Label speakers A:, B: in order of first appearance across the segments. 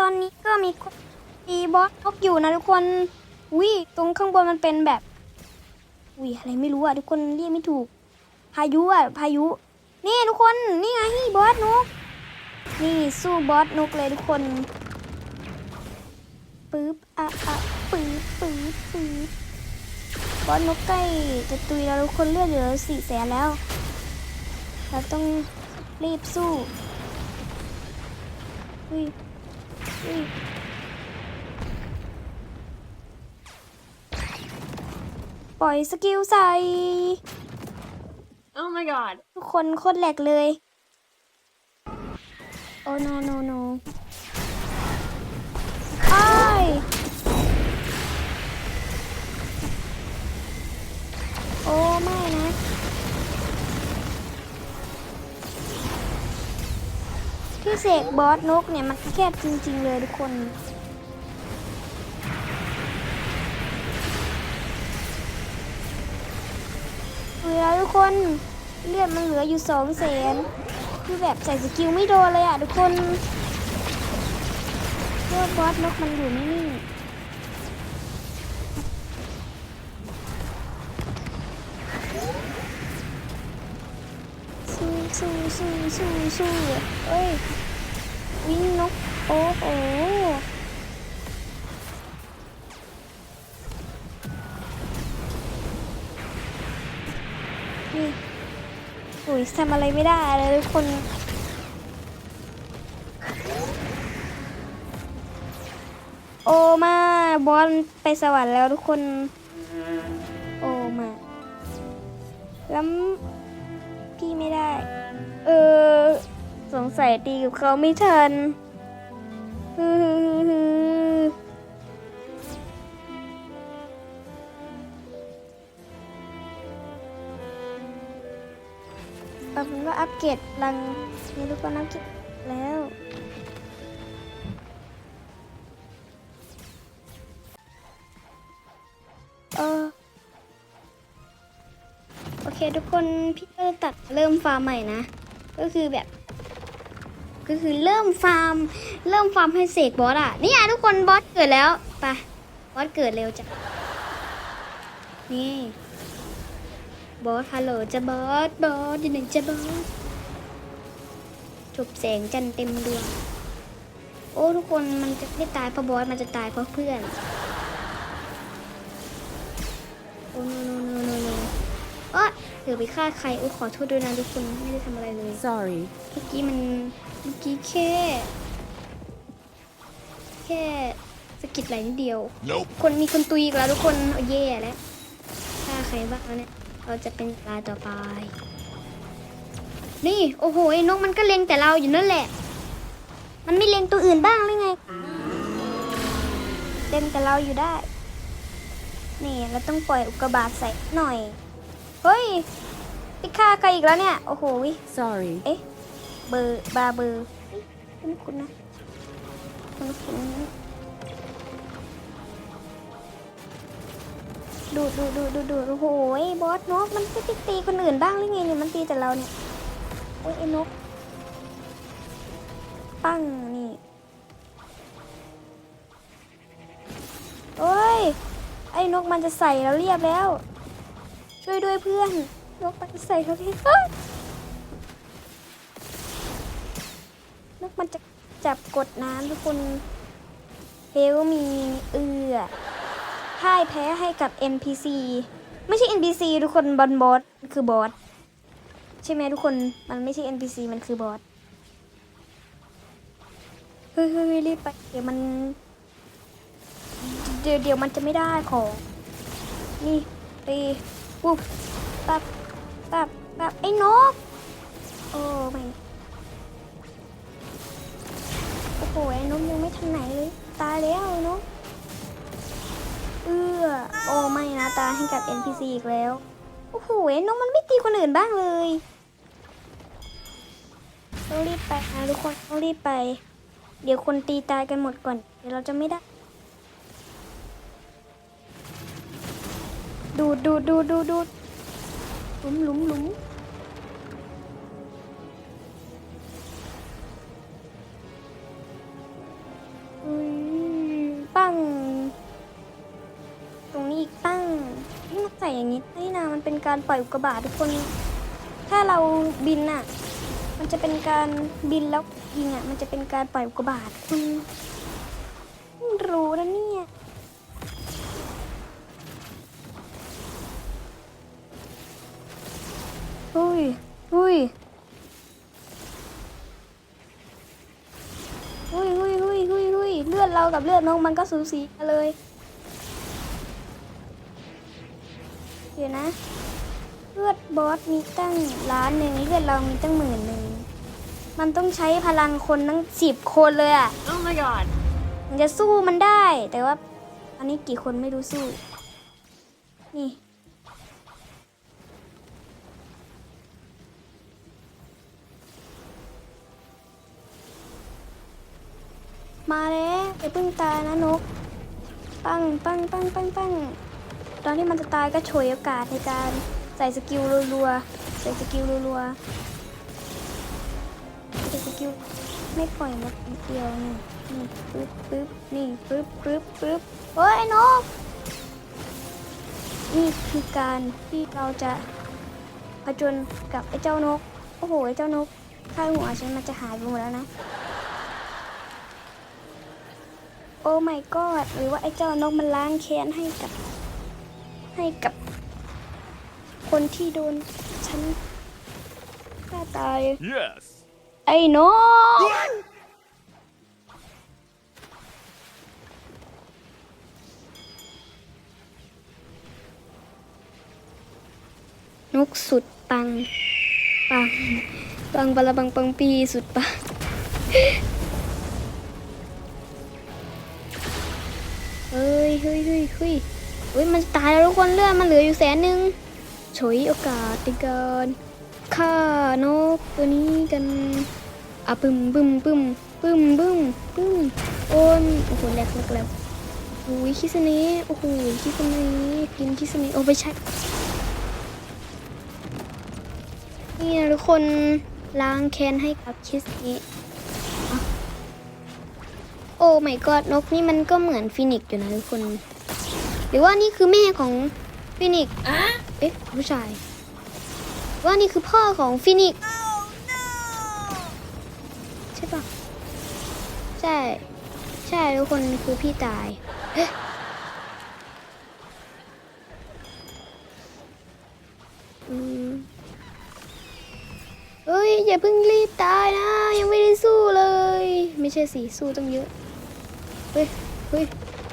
A: ตอนนี้ก็มีตีบอสนกอยู่นะทุกคนอุ้ยตรงข้างบนมันเป็นแบบอุ้ยอะไรไม่รู้อะทุกคนเรียกไม่ถูก พายุอะพายุ นี่ทุกคนนี่ไงบอสนกนี่สู้บอสนกเลยทุกคนปึ๊บอะอะปึ๊บปึ๊บปึ๊บบอสนกใกล้จะตุยแล้วทุกคนเลือดเหลือสี่แสนแล้ว เราต้องรีบสู้อุ้ย ปล่อยสกิลใส่
B: Oh my god.
A: ทุกคนโคตรแหลกเลย โอ้ no no no อ้ายโอ้ ไม่นะ ที่เสกบอสนกเนี่ยมันแคบจริง ๆ เลยทุกคน เหลือทุกคนเลือดมันเหลืออยู่สองแสนคือแบบใส่สกิลไม่โดนเลยอะทุกคนเลือดบอสนกมันอยู่ไม่นิ่ง สู้สู้สู้สู้สู้เอ้ยวิ่งนกโอ้โหนี่อุ้ยทำอะไรไม่ได้เลยทุกคนโอมาบอลไปสวรรค์แล้วทุกคน โอมาแล้ว งสัยตีกับเขาไม่ทันเอาเป็นว่าอัปเกรดรังนี่ทุกคนอัปเกรดแล้วเออโอเคทุกคนพี่ก็จะตัดเริ่มฟาร์มใหม่นะ ก็คือแบบ ก็คือเริ่มฟาร์ม เริ่มฟาร์มให้เสกบอสอะนี่อะทุกคนบอสเกิดแล้วไปบอสเกิดเร็วจ้ะนี่บอสฮัลโหลจะบอสบอสอยู่ไหนจะบอสจบแสงจันเต็มดวงโอ้ทุกคนมันจะไม่ตายเพราะบอสมันจะตายเพราะเพื่อนโอ้โนโนโนโน อ้ยเดี๋ยวไปฆ่าใครโอ้ขอโทษด้วยนะทุกคนไม่ได้ทำอะไรเลย
B: Sorry.
A: เมื่อกี้มันเมื่อกี้แค่ แค่สะกิดไหลนิดเดียว
C: Nope.
A: คนมีคนตุยอีกแล้วทุกคนเอาแย่แล้วฆ่าใครบ้างแล้วเนี่ยเราจะเป็นรายต่อไป นี่โอ้โหไอ้นกมันก็เล็งแต่เราอยู่นั่นแหละ มันไม่เล็งตัวอื่นบ้างหรือไงเล็งแต่เราอยู่ได้ นี่เราต้องปล่อยอุกกาบาตใส่หน่อย เฮ้ยไปฆ่าใครอีกแล้วเนี่ย โอ้โห
B: Sorry.
A: เอ๊ะ เบอร์บาร์เบอร์เอ๊ะคุณคุณนะคุณคุณนะดูดูดูดูดูโอ้โหไอ้บอสนกมันไม่ไปตีคนอื่นบ้างหรือไงเนี่ยมันตีแต่เราเนี่ยโอ้ยไอ้นก ปั้งนี่โอ้ยไอ้นกมันจะใส่เราเรียบแล้ว ช่วยด้วยเพื่อนนกมันจะใส่เราเรียบเอ้ยนกมันจะจับกดน้ำทุกคนเฮลมีเอือพ่ายแพ้ให้กับ NPC ไม่ใช่ NPC ทุกคนบอลบอสคือบอสใช่ไหมทุกคนมันไม่ใช่ NPC มันคือบอสเฮ้ยเฮ้ยรีบไปเดี๋ยวมัน เดี๋ยวเดี๋ยวมันจะไม่ได้ของ นี่ตี ปุ๊บปับปับปับไอ้นก โอ้ไม่โอ้โหไอ้นกยังไม่ทันไหนเลย ตายแล้วไอ้นกเอื้อโอ้ไม่นะตาให้กับ NPC อีกแล้ว โอ้โหไอ้นกมันไม่ตีคนอื่นบ้างเลยต้องรีบไปนะทุกคนต้องรีบไป เดี๋ยวคนตีตายกันหมดก่อน เดี๋ยวเราจะไม่ได้ ดูดดูดดูดดูดดูดหลุมหลุมหลุมตั้ง ตรงนี้อีกตั้งนี่มาใส่อย่างนี้นี่นะมันเป็นการปล่อยอุกกาบาตทุกคน ถ้าเราบินอะมันจะเป็นการบินแล้วยิงอะมันจะเป็นการปล่อยอุกกาบาตคุณเพิ่งรู้นะนี่ อุ้ยอุ้ยอุ้ยอุ้ยอุ้ยอุ้ยอุ้ยเลือดเรากับเลือดน้องมันก็สูสีกันเลยเดี๋ยวนะ เลือดบอสมีตั้งล้านหนึ่งเลือดเรามีตั้งหมื่นหนึ่งมันต้องใช้พลังคนทั้งสิบคนเลยอะ
B: Oh my god.
A: ถึงจะสู้มันได้ แต่ว่า อันนี้กี่คนไม่รู้สู้ นี่ มาแล้วอย่าเพิ่งตายนะนก ปังปังปังปังปังตอนที่มันจะตายก็ฉวยโอกาสในการใส่สกิลรัวๆใส่สกิลรัวๆใส่สกิลไม่ปล่อยมาทีเดียวนี่นี่ปึ๊บปึ๊บนี่ปึ๊บปึ๊บปึ๊บเฮ้ยนกนี่คือการที่เราจะผจญกับไอ้เจ้านก โอ้โหไอ้เจ้านกข้างหัวฉันมันจะหายไปหมดแล้วนะ โอ้ my god หรือว่าไอ้เจ้านกมันล้างแค้นให้กับ ให้กับ คนที่โดนฉันฆ่าตาย
C: Yes.
A: ไอ้นกนกสุดปัง ปัง ปังบาละบังปังปีสุดปัง ยเฮ้ยเฮ้ยเฮ้ยเฮ้ยมันตายแล้วทุกคนเลือดมันเหลืออยู่แสนหนึ่งฉวยโอกาสในการฆ่านกตัวนี้กันอะปึ้มปึ้มปึ้มปึ้มปึ้มปึ้มโอนโอ้โหแหลกแหลกแหลกโอ้ยคิสเน่โอ้โหคิสเน่กินคิสเน่โอ้ไปใช่นี่นะทุกคนล้างแค้นให้กับคิสเน่ โอ้ my god นกนี่มันก็เหมือนฟินิกซ์อยู่นะทุกคน หรือว่านี่คือแม่ของฟินิกซ์
B: อะ
A: เอ๊ะผู้ชาย ว่านี่คือพ่อของฟินิกซ์ใช่ปะใช่ ใช่ทุกคนคือพี่ตายเอ๊ะอืมเฮ้ยอย่าเพิ่งรีบตายนะ ยังไม่ได้สู้เลย ไม่ใช่สิสู้ต้องเยอะ เฮ้ยเฮ้ย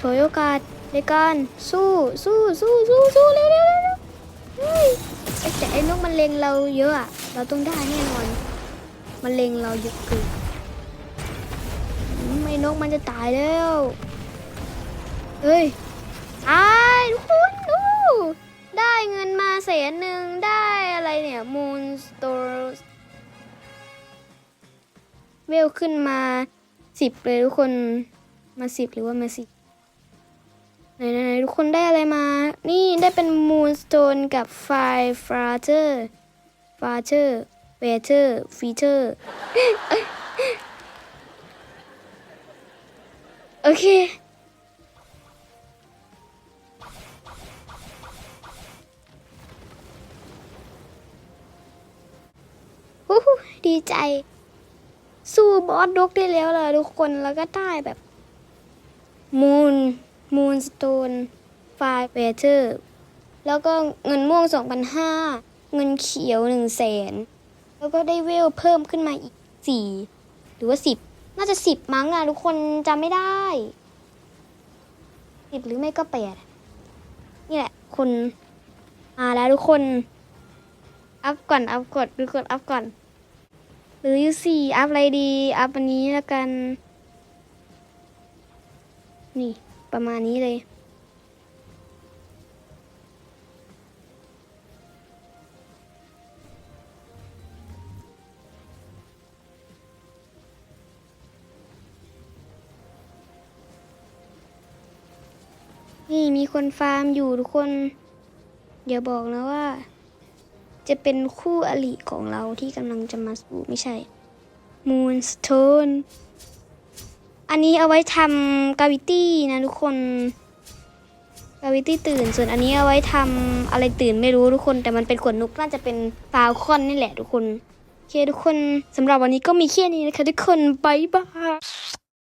A: ฉวยโอกาสในการสู้สู้สู้สู้สู้เร็วเร็วเร็วเฮ้ยไอ้แต่ไอ้นกมันเลงเราเยอะอะเราต้องได้แน่นอน มันเลงเราเยอะเกินอืมไอ้นกมันจะตายแล้วเฮ้ยตายทุกคนดูได้เงินมาแสนหนึ่งได้อะไรเนี่ย Moon Store เวลขึ้นมาสิบเลยทุกคน มาสิบหรือว่ามาสิไหนไหนไหนทุกคนได้อะไรมา นี่ได้เป็น Moonstone กับ Fire Flutter Flutter Weather Feature โอเคฮู้ดีใจ สู้บอสดกได้แล้วเล่ะทุกคนแล้วก็ได้แบบ มูนมูนสโตนไฟเบเตอร์แล้วก็เงินม่วง 2,500 เงินเขียว 1 0 0 0 0แสนแล้วก็ได้เวลเพิ่มขึ้นมาอีก 4 หรือว่า 10 น่าจะ 10 มั้งอะทุกคนจำไม่ได้10หรือไม่ก็8นี่แหละคุณมาแล้วทุกคน อัพก่อนอัพกดทุกคนอัพก่อน หรือยูสี่อัพอะไรดี อัพอันนี้แล้วกัน นี่ประมาณนี้เลยนี่มีคนฟาร์มอยู่ทุกคนอย่าบอกนะว่า จะเป็นคู่อริของเราที่กำลังจะมาสู้ไม่ใช่ Moonstone อันนี้เอาไว้ทำกาวิตี้นะทุกคนกาวิตี้ตื่น ส่วนอันนี้เอาไว้ทำอะไรตื่นไม่รู้ทุกคน แต่มันเป็นขนนกน่าจะเป็นฟาวคอนนี่แหละทุกคน โอเคทุกคนสำหรับวันนี้ก็มีแค่นี้นะคะทุกคน บ๊ายบาย